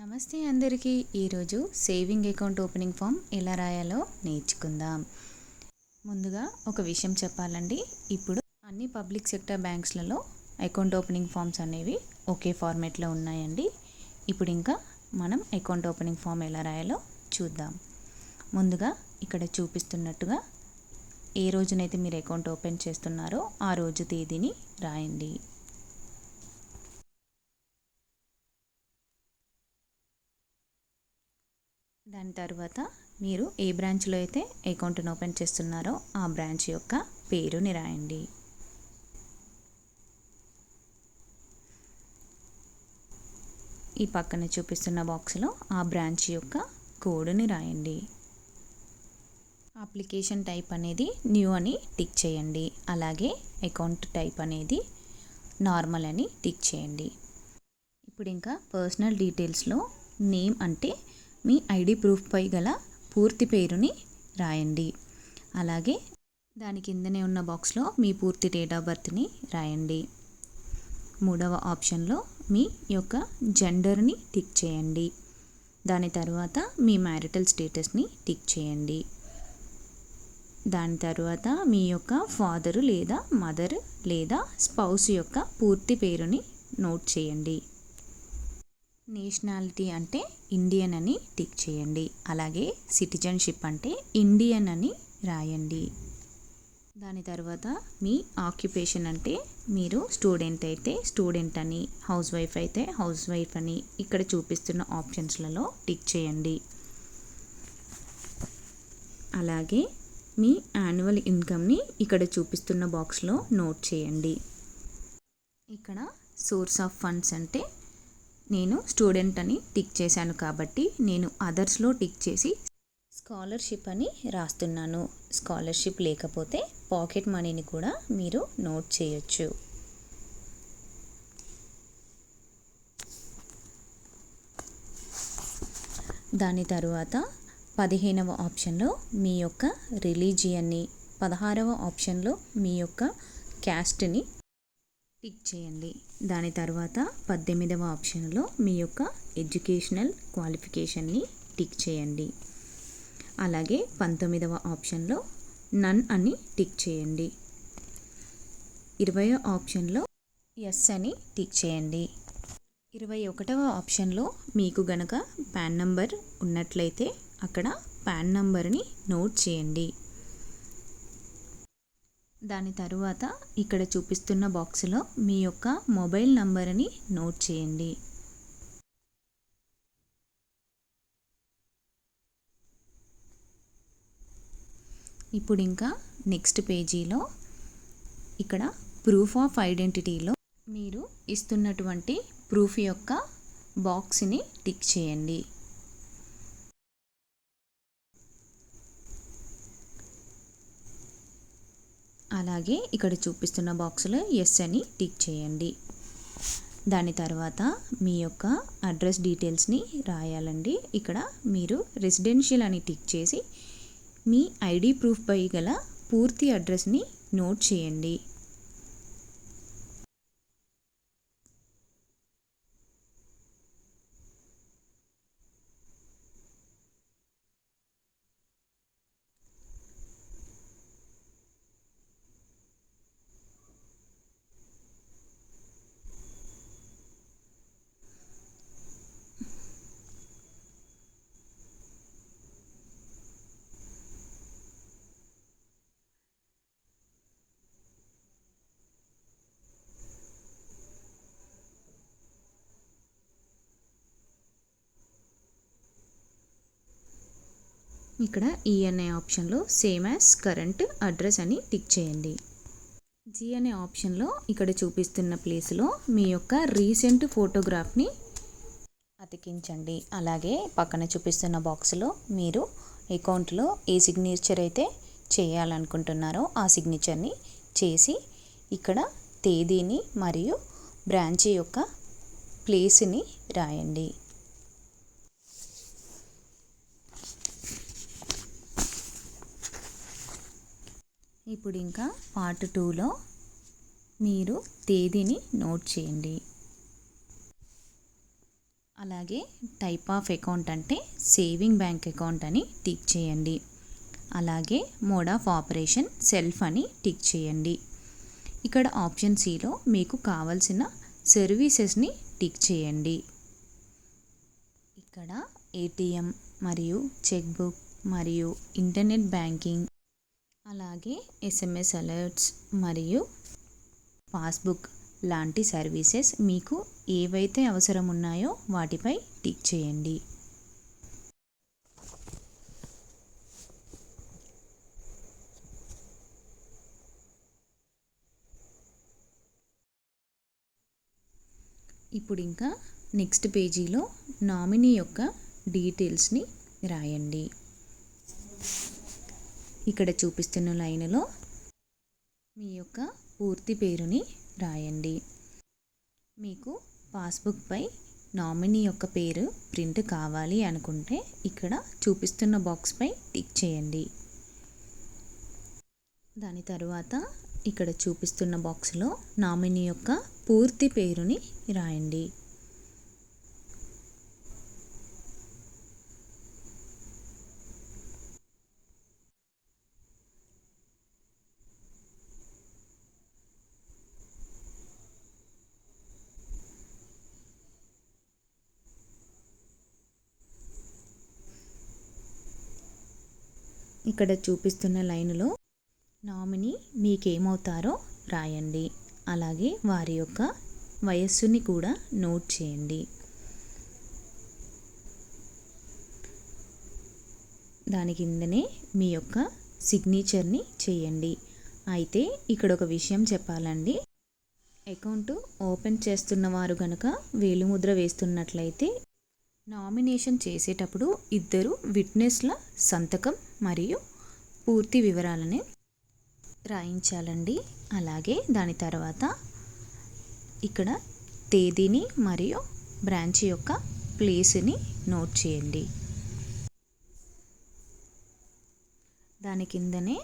నమస్తే అందరికీ. ఈరోజు సేవింగ్ అకౌంట్ ఓపెనింగ్ ఫామ్ ఎలా రాయాలో నేర్చుకుందాం. ముందుగా ఒక విషయం చెప్పాలండి. ఇప్పుడు అన్ని పబ్లిక్ సెక్టర్ బ్యాంక్స్లలో అకౌంట్ ఓపెనింగ్ ఫామ్స్ అనేవి ఒకే ఫార్మేట్లో ఉన్నాయండి. ఇప్పుడు ఇంకా మనం అకౌంట్ ఓపెనింగ్ ఫామ్ ఎలా రాయాలో చూద్దాం. ముందుగా ఇక్కడ చూపిస్తున్నట్టుగా ఏ రోజునైతే మీరు అకౌంట్ ఓపెన్ చేస్తున్నారో ఆ రోజు తేదీని రాయండి దాని తర్వాత మీరు ఏ బ్రాంచ్లో అయితే అకౌంట్ను ఓపెన్ చేస్తున్నారో ఆ బ్రాంచ్ యొక్క పేరుని రాయండి. ఈ పక్కన చూపిస్తున్న బాక్స్లో ఆ బ్రాంచ్ యొక్క కోడ్ని రాయండి. అప్లికేషన్ టైప్ అనేది న్యూ అని టిక్ చేయండి. అలాగే అకౌంట్ టైప్ అనేది నార్మల్ అని టిక్ చేయండి. ఇప్పుడు ఇంకా పర్సనల్ డీటెయిల్స్లో నేమ్ అంటే మీ ఐడి ప్రూఫ్పై గల పూర్తి పేరుని రాయండి. అలాగే దాని కిందనే ఉన్న బాక్స్లో మీ పూర్తి డేట్ ఆఫ్ బర్త్ని రాయండి. మూడవ ఆప్షన్లో మీ యొక్క జెండర్ని టిక్ చేయండి. దాని తర్వాత మీ మ్యారిటల్ స్టేటస్ని టిక్ చేయండి. దాని తర్వాత మీ యొక్క ఫాదరు లేదా మదర్ లేదా స్పౌస్ యొక్క పూర్తి పేరుని నోట్ చేయండి. నేషనాలిటీ అంటే ఇండియన్ అని టిక్ చేయండి. అలాగే సిటిజన్షిప్ అంటే ఇండియన్ అని రాయండి. దాని తర్వాత మీ ఆక్యుపేషన్ అంటే మీరు స్టూడెంట్ అయితే స్టూడెంట్ అని హౌస్ వైఫ్ అయితే హౌస్ వైఫ్ అని ఇక్కడ చూపిస్తున్న ఆప్షన్స్లలో టిక్ చేయండి. అలాగే మీ యాన్యువల్ ఇన్కమ్ని ఇక్కడ చూపిస్తున్న బాక్స్లో నోట్ చేయండి. ఇక్కడ సోర్స్ ఆఫ్ ఫండ్స్ అంటే నేను స్టూడెంట్ అని టిక్ చేశాను కాబట్టి నేను అదర్స్లో టిక్ చేసి స్కాలర్షిప్ అని రాస్తున్నాను. స్కాలర్షిప్ లేకపోతే పాకెట్ మనీని కూడా మీరు నోట్ చేయొచ్చు. దాని తరువాత పదిహేనవ ఆప్షన్లో మీ యొక్క రిలీజియన్ని పదహారవ ఆప్షన్లో మీ యొక్క క్యాస్ట్ని టిక్ చేయండి. దాని తర్వాత పద్దెనిమిదవ ఆప్షన్లో మీ యొక్క ఎడ్యుకేషనల్ క్వాలిఫికేషన్ని టిక్ చేయండి. అలాగే పంతొమ్మిదవ ఆప్షన్లో నన్ అని టిక్ చేయండి. ఇరవయో ఆప్షన్లో ఎస్ అని టిక్ చేయండి. ఇరవై ఒకటవ ఆప్షన్లో మీకు గనక పాన్ నంబర్ ఉన్నట్లయితే అక్కడ పాన్ నంబర్ని నోట్ చేయండి. దాని తరువాత ఇక్కడ చూపిస్తున్న బాక్స్లో మీ యొక్క మొబైల్ నంబర్ని నోట్ చేయండి. ఇప్పుడు ఇంకా నెక్స్ట్ పేజీలో ఇక్కడ ప్రూఫ్ ఆఫ్ ఐడెంటిటీలో మీరు ఇస్తున్నటువంటి ప్రూఫ్ యొక్క బాక్స్ని టిక్ చేయండి. అలాగే ఇక్కడ చూపిస్తున్న బాక్స్లో ఎస్ అని టిక్ చేయండి. దాని తర్వాత మీ యొక్క అడ్రస్ డీటెయిల్స్ని రాయాలండి. ఇక్కడ మీరు రెసిడెన్షియల్ అని టిక్ చేసి మీ ఐడి ప్రూఫ్ పై గల పూర్తి అడ్రస్ని నోట్ చేయండి. ఇక్కడ ఈ అనే ఆప్షన్లో సేమ్ యాజ్ కరెంట్ అడ్రస్ అని టిక్ చేయండి. జీ అనే ఆప్షన్లో ఇక్కడ చూపిస్తున్న ప్లేస్లో మీ యొక్క రీసెంట్ ఫోటోగ్రాఫ్ని అతికించండి. అలాగే పక్కన చూపిస్తున్న బాక్స్లో మీరు అకౌంట్లో ఏ సిగ్నేచర్ అయితే చేయాలనుకుంటున్నారో ఆ సిగ్నేచర్ని చేసి ఇక్కడ తేదీని మరియు బ్రాంచ్ యొక్క ప్లేస్ని రాయండి. ఇప్పుడు ఇంకా పార్ట్ టూలో మీరు తేదీని నోట్ చేయండి. అలాగే టైప్ ఆఫ్ అకౌంట్ అంటే సేవింగ్ బ్యాంక్ అకౌంట్ అని టిక్ చేయండి. అలాగే మోడ్ ఆఫ్ ఆపరేషన్ సెల్ఫ్ అని టిక్ చేయండి. ఇక్కడ ఆప్షన్ సిలో మీకు కావలసిన సర్వీసెస్ని టిక్ చేయండి. ఇక్కడ ఏటీఎం మరియు చెక్బుక్ మరియు ఇంటర్నెట్ బ్యాంకింగ్ అలాగే ఎస్ఎంఎస్ అలర్ట్స్ మరియు పాస్బుక్ లాంటి సర్వీసెస్ మీకు ఏవైతే అవసరం ఉన్నాయో వాటిపై టిక్ చేయండి. ఇప్పుడు ఇంకా నెక్స్ట్ పేజీలో నామినీ యొక్క డీటెయిల్స్ని రాయండి. ఇక్కడ చూపిస్తున్న లైన్లో మీ యొక్క పూర్తి పేరుని రాయండి. మీకు పాస్బుక్పై నామినీ యొక్క పేరు ప్రింట్ కావాలి అనుకుంటే ఇక్కడ చూపిస్తున్న బాక్స్పై టిక్ చేయండి. దాని తరువాత ఇక్కడ చూపిస్తున్న బాక్స్లో నామినీ యొక్క పూర్తి పేరుని రాయండి. ఇక్కడ చూపిస్తున్న లైన్లో నామినీ మీకేమవుతారో రాయండి. అలాగే వారి యొక్క వయస్సుని కూడా నోట్ చేయండి. దాని కిందనే మీ యొక్క సిగ్నేచర్ని చేయండి. అయితే ఇక్కడ ఒక విషయం చెప్పాలండి. అకౌంట్ ఓపెన్ చేస్తున్న వారు కనుక వేలుముద్ర వేస్తున్నట్లయితే నామినేషన్ చేసేటప్పుడు ఇద్దరు విట్నెస్ల సంతకం మరియు పూర్తి వివరాలని రాయించాలండి. అలాగే దాని తర్వాత ఇక్కడ తేదీని మరియు బ్రాంచ్ యొక్క ప్లేస్ని నోట్ చేయండి. దాని కిందనే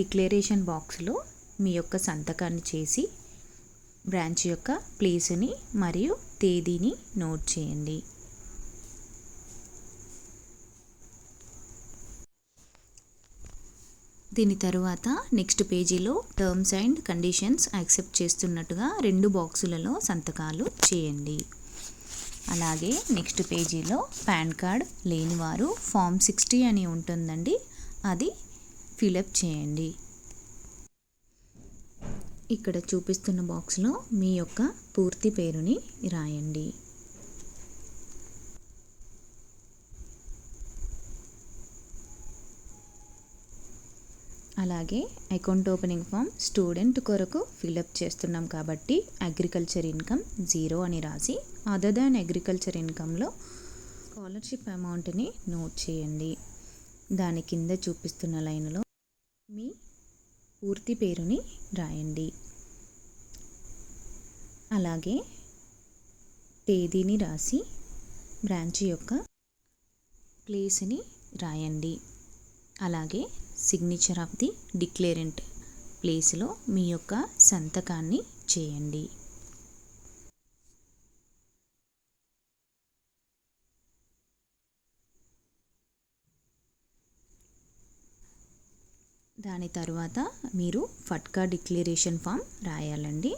డిక్లరేషన్ బాక్స్లో మీ యొక్క సంతకాన్ని చేసి బ్రాంచ్ యొక్క ప్లేస్ని మరియు తేదీని నోట్ చేయండి. దీని తరువాత నెక్స్ట్ పేజీలో టర్మ్స్ అండ్ కండిషన్స్ యాక్సెప్ట్ చేస్తున్నట్టుగా రెండు బాక్సులలో సంతకాలు చేయండి. అలాగే నెక్స్ట్ పేజీలో పాన్ కార్డ్ లేనివారు ఫామ్ సిక్స్టీ అని ఉంటుందండి అది ఫిలప్ చేయండి. ఇక్కడ చూపిస్తున్న బాక్స్లో మీ యొక్క పూర్తి పేరుని రాయండి. అలాగే అకౌంట్ ఓపెనింగ్ ఫామ్ స్టూడెంట్ కొరకు ఫిలప్ చేస్తున్నాం కాబట్టి అగ్రికల్చర్ ఇన్కమ్ జీరో అని రాసి అదర్ దాన్ అగ్రికల్చర్ ఇన్కంలో స్కాలర్షిప్ అమౌంట్ని నోట్ చేయండి. దాని కింద చూపిస్తున్న లైన్లో మీ పూర్తి పేరుని రాయండి. అలాగే తేదీని రాసి బ్రాంచ్ యొక్క ప్లేస్ని రాయండి. అలాగే సిగ్నేచర్ ఆఫ్ ది డిక్లేరెంట్ ప్లేస్లో మీ యొక్క సంతకాన్ని చేయండి. దాని తర్వాత మీరు ఫట్కా డిక్లరేషన్ ఫామ్ రాయాలండి.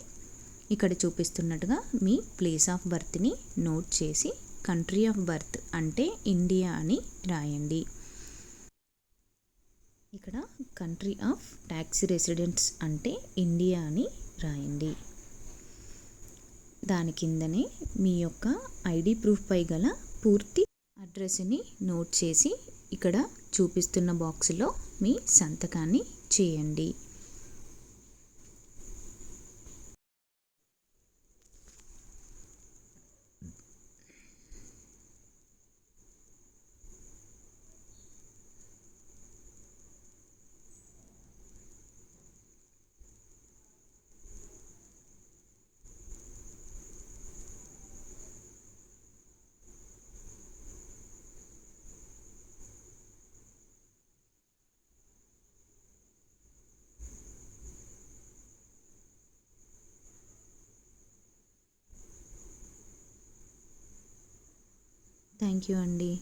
ఇక్కడ చూపిస్తున్నట్టుగా మీ ప్లేస్ ఆఫ్ బర్త్ని నోట్ చేసి కంట్రీ ఆఫ్ బర్త్ అంటే ఇండియా అని రాయండి. ఇక్కడ కంట్రీ ఆఫ్ ట్యాక్స్ రెసిడెంట్స్ అంటే ఇండియా అని రాయండి. దాని కిందనే మీ యొక్క ఐడి ప్రూఫ్పై గల పూర్తి అడ్రస్ని నోట్ చేసి ఇక్కడ చూపిస్తున్న బాక్స్లో మీ సంతకాన్ని చేయండి. థ్యాంక్ యూ అండి.